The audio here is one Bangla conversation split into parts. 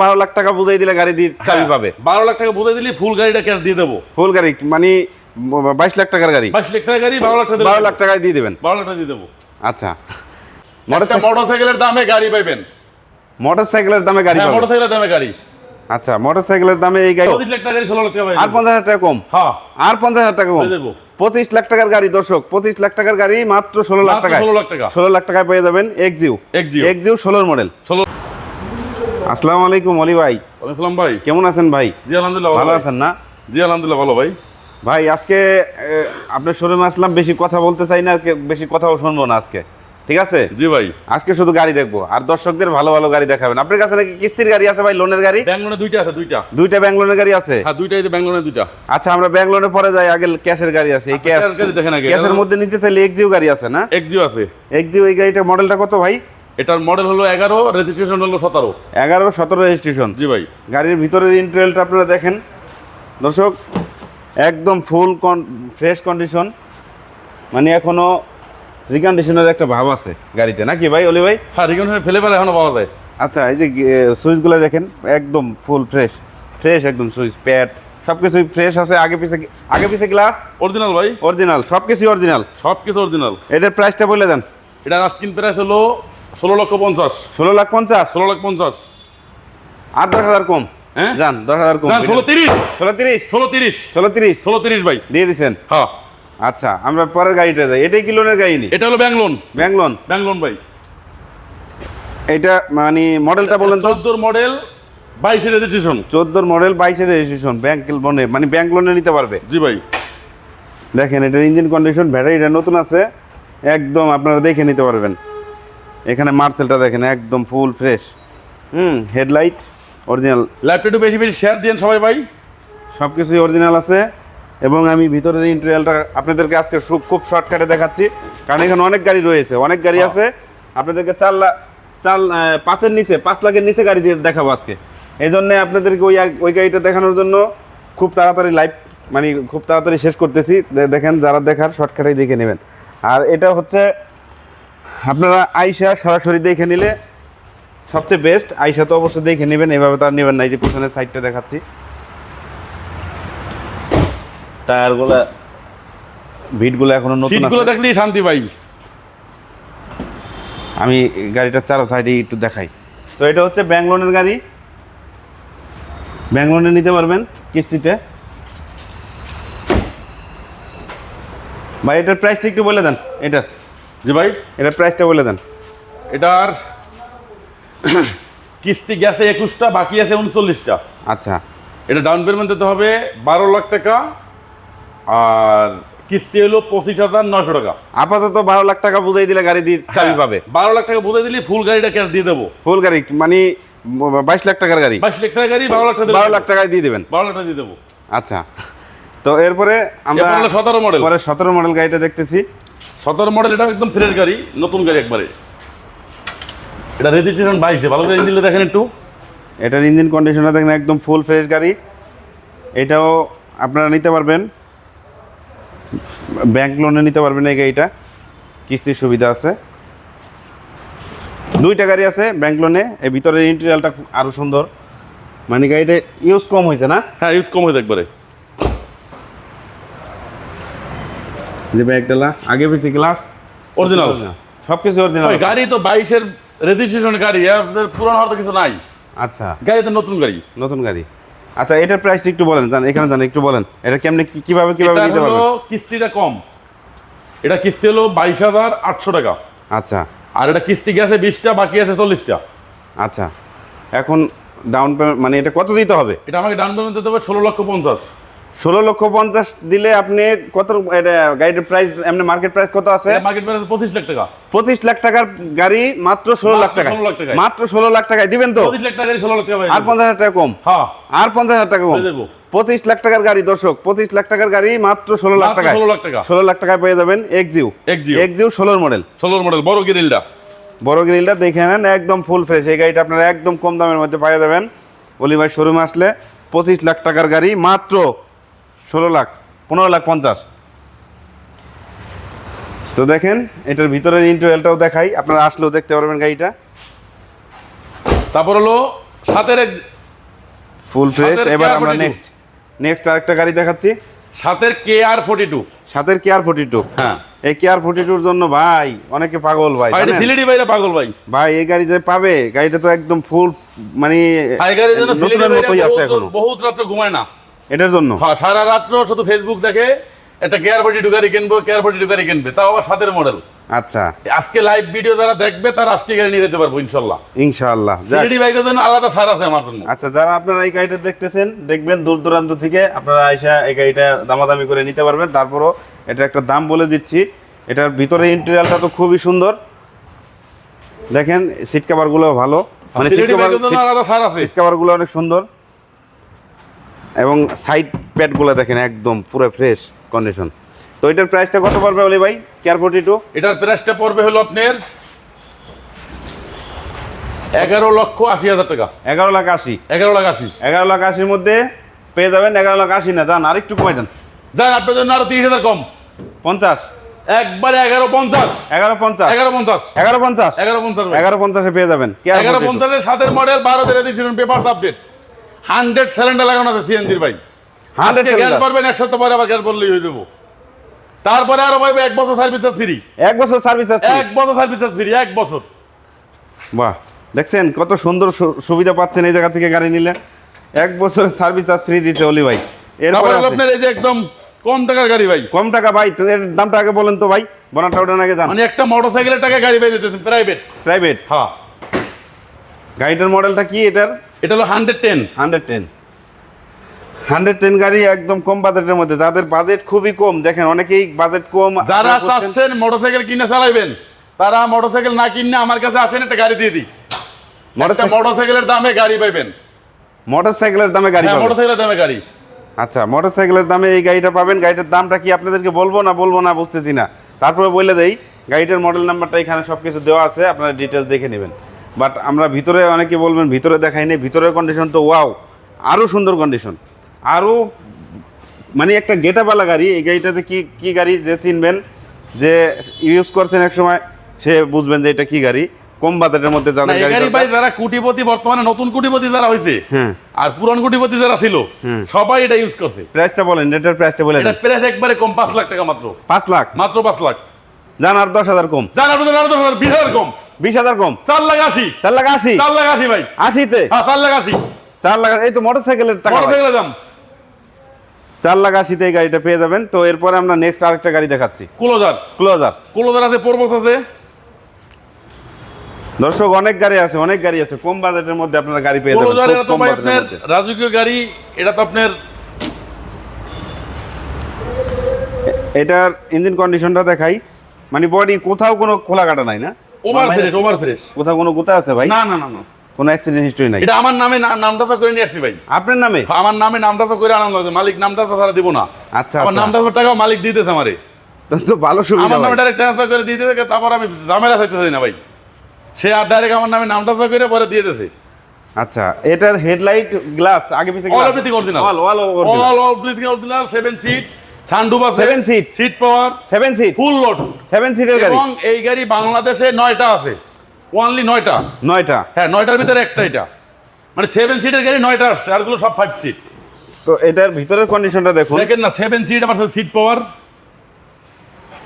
বারো লাখ টাকা বুঝাই দিলে গাড়ি দিয়ে চাবি পাবে। বারো লাখ টাকা বুঝাই দিলে ফুল গাড়িটা ক্যাশ দিয়ে দেবো। ফুল গাড়ি মানে বাইশ লাখ টাকার গাড়ি। বাইশ লাখ টাকা গাড়ি বারো লাখ টাকা বারো লাখ টাকায় দিয়ে দেবেন। বারো লাখ টাকা দিয়ে দেবো। আচ্ছা। দামে গাড়ি পাইবেন। দামে গাড়ি হ্যাঁ দামে গাড়ি। আচ্ছা দামে এই গাড়ি পঁচিশ লাখ টাকা ষোলো লাখ টাকা আর পঞ্চাশ হাজার টাকা কম। হ্যাঁ। আর পঞ্চাশ হাজার টাকা কম। দেবো। পঁচিশ লাখ টাকার গাড়ি দর্শক পঁচিশ লাখ টাকার গাড়ি মাত্র ষোলো লাখ টাকায়। ষোলো লাখ টাকা। ষোলো লাখ টাকায় পেয়ে যাবেন এক্সিউ। এক্সিউ ষোলোর মডেল ষোলো আসসালামু আলাইকুম অলি ভাই। ওয়ালাইকুম ভাই। কেমন আছেন ভাই? জি আলহামদুলিল্লাহ ভালো আছেন না? জি আলহামদুলিল্লাহ ভালো ভাই। ভাই আজকে আপনার শোরুমে আসলাম বেশি কথা বলতে চাই না বেশি কথাও শুনব না আজকে। ঠিক আছে? জি ভাই। আজকে শুধু গাড়ি দেখব আর দর্শকদের ভালো ভালো গাড়ি দেখাবেন। আপনার কাছে নাকি কিস্তির গাড়ি আছে ভাই লোনের গাড়ি? ব্যাঙ্গলোনে দুইটা আছে দুইটা। দুইটা ব্যাংক গাড়ি আছে? হ্যাঁ দুইটাই তো ব্যাঙ্গলোনে দুইটা। আচ্ছা আমরা ব্যাংক পরে যাই আগে ক্যাশের গাড়ি আছে এই ক্যাশ ক্যাশের গাড়ি দেখেন আগে। ক্যাশের মধ্যে নিতে চাইলে এক্সিউ গাড়ি আছে না? এক্সিও আছে। এক্সিউ এই গাড়িটার মডেলটা কত ভাই? এটার মডেল হলো এগারো রেজিস্ট্রেশন হলো সতেরো। এগারো সতেরো রেজিস্ট্রেশন জি ভাই। গাড়ির ভিতরের ইন্টেরিয়লটা আপনারা দেখেন। দর্শক একদম ফুল কন ফ্রেশ কন্ডিশন মানে এখনও রিকন্ডিশনের একটা ভাব আছে গাড়িতে। নাকি ভাই অলি ভাই? হ্যাঁ রিগন ফেলে ফেলে এখনও পাওয়া যায়। আচ্ছা এই যে সুইচগুলো দেখেন একদম ফুল ফ্রেশ ফ্রেশ একদম সুইচ প্যাড সব কিছুই ফ্রেশ আছে। আগে পিছে আগে পিছে গ্লাস অরিজিনাল ভাই। অরিজিনাল সব কিছুই অরিজিনাল সব কিছু অরিজিনাল এটার প্রাইসটা বলে দেন। এটার আস্কিন প্রাইস হলো ষোলো লক্ষ পঞ্চাশ। ষোলো লাখ পঞ্চাশ। ষোলো লাখ পঞ্চাশ। আর দশ হাজার কম। হ্যাঁ? যান দশ হাজার কম। ষোলো তিরিশ। ষোলো তিরিশ। ষোলো তিরিশ। ষোলো তিরিশ। ষোলো তিরিশ ভাই। দিয়ে দিচ্ছেন হ্যাঁ। আচ্ছা আমরা পরের গাড়িটা যাই। এটাই কি লোনের গাড়ি নি? এটা হলো bank loan bank loan bank loan ভাই। এটা মানে মডেলটা বলেন চোদ্দোর মডেল বাইশে রেজিস্ট্রেশন চোদ্দোর মডেল বাইশের রেজিস্ট্রেশন ব্যাংক লোনে মানে ব্যাংক লোনে নিতে পারবে। জি ভাই। দেখেন এটার ইঞ্জিন কন্ডিশন ব্যাটারিটা নতুন আছে। একদম আপনারা দেখে নিতে পারবেন। এখানে মার্সেলটা দেখেন একদম ফুল ফ্রেশ। হুম হেডলাইট অরিজিনাল। ল্যাপটপ একটু বেশি বেশি শেয়ার দিন সবাই ভাই। সব কিছুই অরিজিনাল আছে। এবং আমি ভিতরের ইন্টেরিয়ালটা আপনাদেরকে আজকে খুব শর্টকাটে দেখাচ্ছি। কারণ এখানে অনেক গাড়ি রয়েছে অনেক গাড়ি। আছে। আপনাদেরকে চার লাখ চার পাঁচের নিচে পাঁচ লাখের নিচে গাড়ি দিয়ে দেখাবো আজকে। এই জন্য আপনাদেরকে ওই ওই গাড়িটা দেখানোর জন্য খুব তাড়াতাড়ি লাইভ মানে খুব তাড়াতাড়ি শেষ করতেছি। দেখেন যারা দেখার শর্টকাটেই দেখে নেবেন। আর এটা হচ্ছে আপনারা আইসা সরাসরি দেখে নিলে সবচেয়ে বেস্ট আইসা তো অবশ্যই দেখে নেবেন এভাবে তো আর নেবেন না এই যে পিছনের সাইডটা দেখাচ্ছি। টায়ারগুলো ভিটগুলো এখনও নতুন সিটগুলো। দেখলেই শান্তি ভাই আমি গাড়িটার চারো সাইডে একটু দেখাই। তো এটা হচ্ছে ব্যাংক গাড়ি। ব্যাংক নিতে পারবেন কিস্তিতে। ভাই এটার প্রাইসটা একটু বলে দেন এটার। জি ভাই। এটার প্রাইসটা বলে দেন। এটার কিস্তি গেছে একুশটা বাকি আছে উনচল্লিশটা। আচ্ছা। এটা ডাউন পেমেন্ট দিতে হবে বারো লাখ টাকা আর কিস্তি হলো পঁচিশ হাজার নয়শো টাকা। আপাতত বারো লাখ টাকা বুঝাই দিলে গাড়ি দিয়ে চাবি পাবে। বারো লাখ টাকা বুঝাই দিলে ফুল গাড়িটা ক্যাশ দিয়ে দেবো। ফুল গাড়ি মানে বাইশ লাখ টাকার গাড়ি। বাইশ লাখ টাকা গাড়ি বারো লাখ টাকা বারো লাখ টাকায় দিয়ে দেবেন। বারো লাখ টাকা দিয়ে দেবো। আচ্ছা। তো এরপরে আমরা সতেরো মডেল পরে সতেরো মডেল গাড়িটা দেখতেছি। সতেরো মডেল এটা একদম ফ্রেশ গাড়ি নতুন গাড়ি একবারে। এটা রেজিস্ট্রেশন বাইশে ভালো করে ইঞ্জিনটা দেখেন একটু। এটার ইঞ্জিন কন্ডিশনার দেখেন একদম ফুল ফ্রেশ গাড়ি। এটাও আপনারা নিতে পারবেন। ব্যাংক লোনে নিতে পারবেন এই গাড়িটা। কিস্তির সুবিধা আছে। দুইটা গাড়ি আছে ব্যাংক লোনে এই ভিতরের ইন্টেরিয়ালটা আরও সুন্দর। মানে গাড়িটা ইউজ কম হয়েছে না? হ্যাঁ ইউজ কম হয়েছে একবারে। যে ব্যাগডালা আগে পিছিয়ে গ্লাস অরিজিনাল। সব কিছু অরিজিনাল গাড়ি তো বাইশের রেজিস্ট্রেশন গাড়ি আপনাদের পুরান হওয়ার তো কিছু নাই। আচ্ছা। গাড়ি তো নতুন গাড়ি। নতুন গাড়ি। আচ্ছা এটার প্রাইসটা একটু বলেন জান এখানে জান একটু বলেন। এটা কেমনে কি কীভাবে কীভাবে নিতে হলো পারবেন? কিস্তিটা কম। এটা কিস্তি হলো বাইশ হাজার আটশো টাকা। আচ্ছা। আর এটা কিস্তি গেছে বিশটা বাকি আছে চল্লিশটা। আচ্ছা। এখন ডাউন পেমেন্ট মানে এটা কত দিতে হবে? এটা আমাকে ডাউন পেমেন্ট দিতে হবে ষোলো লক্ষ পঞ্চাশ। ষোলো লক্ষ পঞ্চাশ দিলে আপনি কত গাড়ির প্রাইস এমনি মার্কেট প্রাইস কত আছে? মার্কেট প্রাইস পঁচিশ লাখ টাকা। পঁচিশ লাখ টাকার গাড়ি মাত্র ষোলো লাখ টাকা 16 লাখ টাকায়। মাত্র ষোলো লাখ টাকায় দিবেন তো? পঁচিশ লাখ টাকা ষোলো লাখ টাকা আর পঞ্চাশ হাজার টাকা কম। হ্যাঁ। আর পঞ্চাশ হাজার টাকা কম। পঁচিশ লাখ টাকার গাড়ি দর্শক পঁচিশ লাখ টাকার গাড়ি মাত্র ষোলো লাখ টাকায়। 16 লাখ টাকা। ষোলো লাখ টাকায় পেয়ে যাবেন এক্সিউ Exio। এক্সিউ ষোলোর মডেল ষোলোর মডেল বড় গ্রিলটা বড় গ্রিলটা দেখে নেন একদম ফুল ফ্রেশ এই গাড়িটা আপনারা একদম কম দামের মধ্যে পাওয়া যাবেন। অলি ভাই শোরুমে আসলে পঁচিশ লাখ টাকার গাড়ি মাত্র ষোলো লাখ পনেরো লাখ পঞ্চাশ। তো দেখেন এটার ভিতরের ইন্টারভেলটাও দেখাই আপনারা আসলেও দেখতে পারবেন গাড়িটা। তারপর হলো সাতের এক ফুল ফ্রেশ এবার আমরা নেক্সট নেক্সট আরেকটা গাড়ি দেখাচ্ছি। সাতের কে আর ফোর্টি টু সাতের কে আর ফোর্টি টু হ্যাঁ। এই কে আর ফোর্টি টুর জন্য ভাই অনেকে পাগল ভাই? সিলেটি বাইরে পাগল ভাই। ভাই এই গাড়ি যে পাবে গাড়িটা তো একদম ফুল মানে মতোই আছে এখনও। বহুত রাত্রে ঘুমায় না। এটার জন্য? হ্যাঁ সারা রাত্র শুধু ফেসবুক দেখে একটা কেয়ার টু গাড়ি কিনবো কেয়ার টু গাড়ি কিনবে। তাও আবার সাতের মডেল আচ্ছা। আজকে লাইভ ভিডিও যারা দেখবে তারা আজকে গাড়ি নিয়ে যেতে পারব ইনশাল্লাহ। ইনশাআল্লাহ যাক। সিলেটি বাইকের জন্য আলাদা ছাড় আছে আমার জন্য। আচ্ছা যারা আপনারা এই গাড়িটা দেখতেছেন দেখবেন দূর দূরান্ত থেকে আপনারা আইসা এই গাড়িটা দামাদামি করে নিতে পারবেন। তারপরও এটা একটা দাম বলে দিচ্ছি। এটার ভিতরে ইন্টেরিয়ালটা তো খুবই সুন্দর। দেখেন সিট কাভারগুলো ভালো। মানে সিট কাভারগুলো অনেক সুন্দর। এবং সাইড প্যাডগুলো দেখেন একদম পুরো ফ্রেশ কন্ডিশন তো এটার প্রাইসটা কত পড়বে বলি ভাই? কেয়ার ফোর্টি টু এটার প্রাইসটা পড়বে হলো আপনার এগারো লক্ষ আশি হাজার টাকা। এগারো লাখ আশি। এগারো লাখ আশি। এগারো লাখ আশির মধ্যে পেয়ে যাবেন এগারো লাখ আশি না যান আরেকটু কমাই দেন। যান আপনার জন্য আরও তিরিশ হাজার কম। পঞ্চাশ। একবারে এগারো পঞ্চাশ। এগারো পঞ্চাশ। এগারো পঞ্চাশ। এগারো পঞ্চাশ। এগারো পঞ্চাশ এগারো পঞ্চাশে পেয়ে যাবেন। এগারো পঞ্চাশের সাতের মডেল বারো দিয়েছিলেন পেপার আপডেট হান্ড্রেড সিলিন্ডার লাগানো আছে সিএনজির ভাই। 100 হান্ড্রেড গ্যাস। করবেন এক সপ্তাহ পরে আবার গ্যাস বললেই হয়ে যাব। তারপরে আরও পাইবে এক বছর সার্ভিস ফ্রি এক বছর সার্ভিস এক বছর সার্ভিস ফ্রি এক বছর। বাহ দেখছেন কত সুন্দর সুবিধা পাচ্ছেন এই জায়গা থেকে গাড়ি নিলে। এক বছরের সার্ভিস চার্জ ফ্রি দিচ্ছে অলি ভাই এরপরে আপনার এই যে একদম কম টাকার গাড়ি ভাই। কম টাকা ভাই এর দামটা আগে বলেন তো ভাই বনাটা ওটা আগে জান মানে একটা মোটরসাইকেলের টাকা গাড়ি পেয়ে দিতেছেন প্রাইভেট প্রাইভেট হ্যাঁ। গাড়িটার মডেলটা কি এটার? এটা হলো hundred ten hundred ten hundred ten গাড়ি একদম কম বাজেটের মধ্যে। যাদের বাজেট খুবই কম দেখেন অনেকেই বাজেট কম যারা। চাচ্ছেন মোটরসাইকেল কিনে চালাইবেন তারা মোটরসাইকেল না কিনে আমার কাছে আসেন একটা গাড়ি দিয়ে দিই। একটা মোটরসাইকেল মোটরসাইকেলের দামে গাড়ি পাইবেন। মোটরসাইকেলের দামে গাড়ি হ্যাঁ। মোটরসাইকেলের দামে গাড়ি। আচ্ছা মোটরসাইকেলের দামে এই গাড়িটা পাবেন। গাড়িটার দামটা কি আপনাদেরকে বলব না বলব না বুঝতেছি না। তারপরে বলে দেই গাড়িটার মডেল নাম্বারটা এখানে সব কিছু দেওয়া আছে আপনারা ডিটেলস দেখে নেবেন। বাট আমরা ভিতরে অনেকে বলবেন ভিতরে দেখাই নেই ভিতরের কন্ডিশন তো ওয়াও আরও সুন্দর কন্ডিশন আরও মানে একটা গেটাবালা গাড়ি এই গাড়িটাতে কি কি গাড়ি যে চিনবেন যে ইউজ করছেন এক সময় সে বুঝবেন যে এটা কি গাড়ি। কম বাজেটের মধ্যে যাদের গাড়ি ভাই যারা কোটিপতি বর্তমানে নতুন কোটিপতি যারা হয়েছে হ্যাঁ। আর পুরান কোটিপতি যারা ছিল সবাই এটা ইউজ করছে। প্রাইসটা বলেন এটার প্রাইসটা বলে এটা প্রাইস একবারে কম পাঁচ লাখ টাকা মাত্র। পাঁচ লাখ? মাত্র পাঁচ লাখ। আর দশ হাজার কম। আরও দশ হাজার বিশ হাজার কম। বিশ হাজার কম। চার লাখ আশি। চার লাখ আশি? চার লাখ আশি ভাই। আশিতে? হ্যাঁ চার লাখ আশি। চার লাখ এই তো মোটরসাইকেলের টাকা মোটরসাইকেলের দাম। চার লাখ আশিতে এই গাড়িটা পেয়ে যাবেন। তো এরপরে আমরা নেক্সট আরেকটা গাড়ি দেখাচ্ছি। কুলোজার। ক্লোজার। কুলোজার আছে পরবস আছে। দর্শক অনেক গাড়ি আছে অনেক গাড়ি আছে। কম বাজেটের মধ্যে আপনারা গাড়ি পেয়ে যাবেন। কুলোজার এটা তো আপনার রাজকীয় গাড়ি এটা তো আপনার এটার ইঞ্জিন কন্ডিশনটা দেখাই। মানে বডি কোথাও কোনো খোলা কাটা নাই না। Over fresh over fresh. কোথাও কোনো গুতা আছে ভাই? না না না না। কোনো অ্যাক্সিডেন্ট হিস্টরি নাই? এটা আমার নামে নামটা তো করে নিয়ে আসছি ভাই। আপনার নামে? আমার নামে নামটা তো করে আনন্দ হচ্ছে মালিক নামটা তো ছাড়া দিব না। আচ্ছা আমার আচ্ছা। নামটা তো টাকা মালিক দিতেছে আমারে। তো ভালো সুবিধা আমার নামে ডাইরেক্ট ট্রান্সফার করে দিয়ে দিতে তারপর আমি ঝামেলা চাই না ভাই। সে আর ডাইরেক্ট আমার নামে নাম ট্রান্সফার করে পরে দিয়ে দিয়েছে। আচ্ছা এটার হেডলাইট গ্লাস আগে পিছে all everything original all all all everything original seven seat সানডুপ আছে Seven seat? Seat power seven seat full load seven সিটের গাড়ি। এবং এই গাড়ি বাংলাদেশে নয়টা আছে। ওনলি নয়টা। নয়টা। হ্যাঁ নয়টার ভিতরে একটা এটা। মানে সেভেন সিটের গাড়ি নয়টা আসছে আরগুলো সব ফাইভ সিট তো এটার ভিতরের কন্ডিশনটা দেখুন। দেখেন না সেভেন সিট আমার সিট পাওয়ার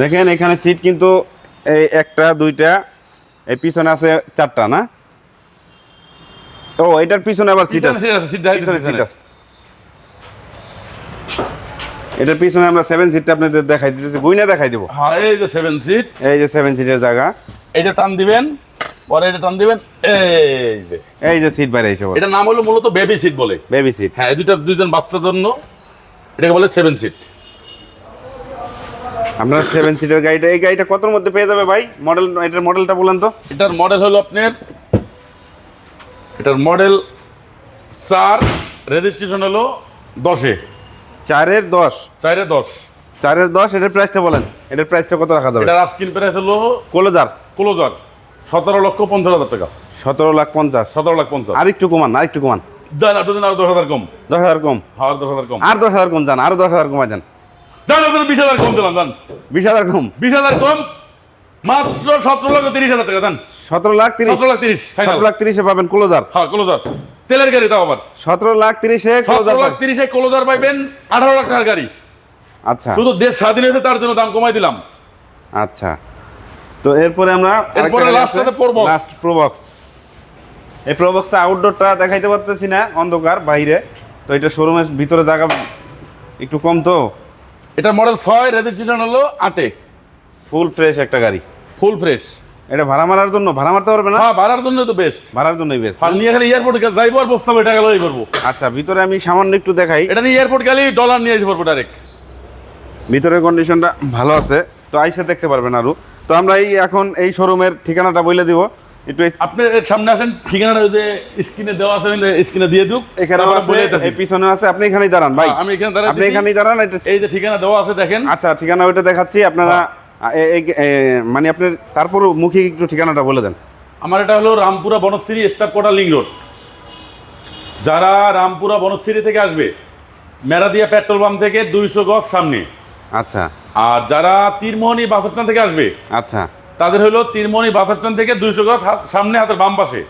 দেখেন এখানে সিট কিন্তু এই একটা দুইটা এই পিছনে আছে চারটা না? ও এটার পিছনে আবার সিট আছে। সিট আছে সিট সিট আছে। এটার পিছনে আমরা সেভেন সিটটা আপনাদের দেখাই দিতেছি। গুইনা দেখাই দেবো। হ্যাঁ এই যে সেভেন সিট এই যে সেভেন সিটের জায়গা। এইটা টান দিবেন পরে এটা টান দিবেন এই যে। এই যে সিট বাইরে এসে এটা নাম হলো মূলত বেবি সিট বলে। বেবি সিট হ্যাঁ দুইটা দুইজন বাচ্চার জন্য এটাকে বলে সেভেন সিট আপনার সেভেন সিটের গাড়িটা এই গাড়িটা কতর মধ্যে পেয়ে যাবে ভাই? মডেল এটার মডেলটা বলেন তো। এটার মডেল হলো আপনার এটার মডেল চার রেজিস্ট্রেশন হলো দশে। চারের দশ। চারের দশ। চারের দশ এটার প্রাইসটা বলেন। এটার প্রাইসটা কত রাখা যাবে? এটার আস্কিন প্রাইস হলো কোলোজার। ক্লোজার। সতেরো লক্ষ পঞ্চাশ হাজার টাকা। সতেরো লাখ পঞ্চাশ। সতেরো লাখ পঞ্চাশ। আর একটু কমান আর একটু কমান। যান আপনাদের আর দশ হাজার কম। দশ হাজার কম। আর দশ হাজার কম। আর দশ হাজার কম যান আর দশ হাজার কমাই যান বিশ হাজার কম দিলাম যান বিশ হাজার কম। বিশ হাজার কম। মাত্র সতেরো লক্ষ তিরিশ হাজার টাকা দেন সতেরো লাখ তিরিশ। সতেরো লাখ তিরিশ সতেরো লাখ তিরিশে পাবেন ক্লোজার। হ্যাঁ ক্লোজার। তেলের গাড়ি তাও আবার। সতেরো লাখ তিরিশে সতেরো লাখ তিরিশে ক্লোজার পাইবেন আঠারো লাখ টাকার গাড়ি। আচ্ছা। শুধু দেশ স্বাধীন হয়েছে তার জন্য দাম কমাই দিলাম। আচ্ছা। তো এরপরে আমরা এরপরে last টাতে Probox। লাস্ট প্রবক্স এই প্রবক্সটা আউটডোরটা দেখাইতে পারতেছি না অন্ধকার বাইরে। তো এটা শোরুমের ভিতরে জায়গা একটু কম তো। এটা মডেল ছয় রেজিস্ট্রেশন হলো আটে। ফুল ফ্রেশ একটা গাড়ি। ফুল ফ্রেশ এটা ভাড়া মারার জন্য? ভাড়া মারতে পারবে না? হ্যাঁ ভাড়ার জন্য তো বেস্ট ভাড়ার জন্যই বেশ আর নিয়ে খালি এয়ারপোর্টে যাইবো আর বসতে হবে টাকা লই করব। আচ্ছা ভিতরে আমি সামান্য একটু দেখাই। এটা নিয়ে এয়ারপোর্ট গেলে ডলার নিয়ে পারব ডাইরেক্ট ভিতরের কন্ডিশনটা ভালো আছে। তো আইসে দেখতে পারবেন আরও। তো আমরা এই এখন এই শোরুমের ঠিকানাটা বলে দিব। একটু আপনি সামনে আসেন ঠিকানাটা যে স্ক্রিনে দেওয়া আছে স্ক্রিনে দিয়ে দিক এখানে বলে। এই পিছনে আছে আপনি এখানেই দাঁড়ান ভাই। হ্যাঁ, আমি এখানে দাঁড়ায় আপনি এখানেই দাঁড়ান এই যে ঠিকানা দেওয়া আছে দেখেন। আচ্ছা ঠিকানা ওইটা দেখাচ্ছি। আপনারা এ- মানে আপনার তারপর মুখে একটু ঠিকানাটা বলে দেন। আমার এটা হলো Rampura Banasree staff quarter link road. যারা রামপুরা বনশ্রী থেকে আসবে মেরাদিয়া পেট্রোল পাম্প থেকে দুইশো গজ সামনে। আচ্ছা। আর যারা তীরমোহনী বাস স্ট্যান্ড থেকে আসবে আচ্ছা। তাদের হলো তীরমোহনী বাস স্ট্যান্ড থেকে দুইশো গজ সামনে হাতের বাম পাশে।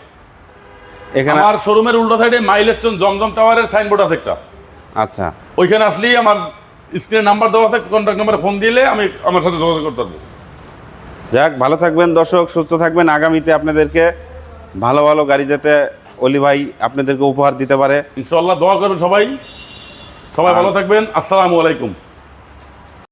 এখানে আমার শোরুমের উল্টো সাইডে মাইলস্টোন জমজম টাওয়ারের সাইনবোর্ড আছে একটা। আচ্ছা। ওইখানে আসলেই আমার স্ক্রিনে নাম্বার দেওয়া আছে কন্ট্যাক্ট নাম্বারে ফোন দিলে আমি আমার সাথে যোগাযোগ করতে পারব। যাক ভালো থাকবেন দর্শক সুস্থ থাকবেন। আগামীতে আপনাদেরকে ভালো ভালো গাড়ি যাতে অলি ভাই আপনাদেরকে উপহার দিতে পারে। ইনশাল্লাহ দোয়া করবেন সবাই। সবাই ভালো থাকবেন। আসসালামু আলাইকুম।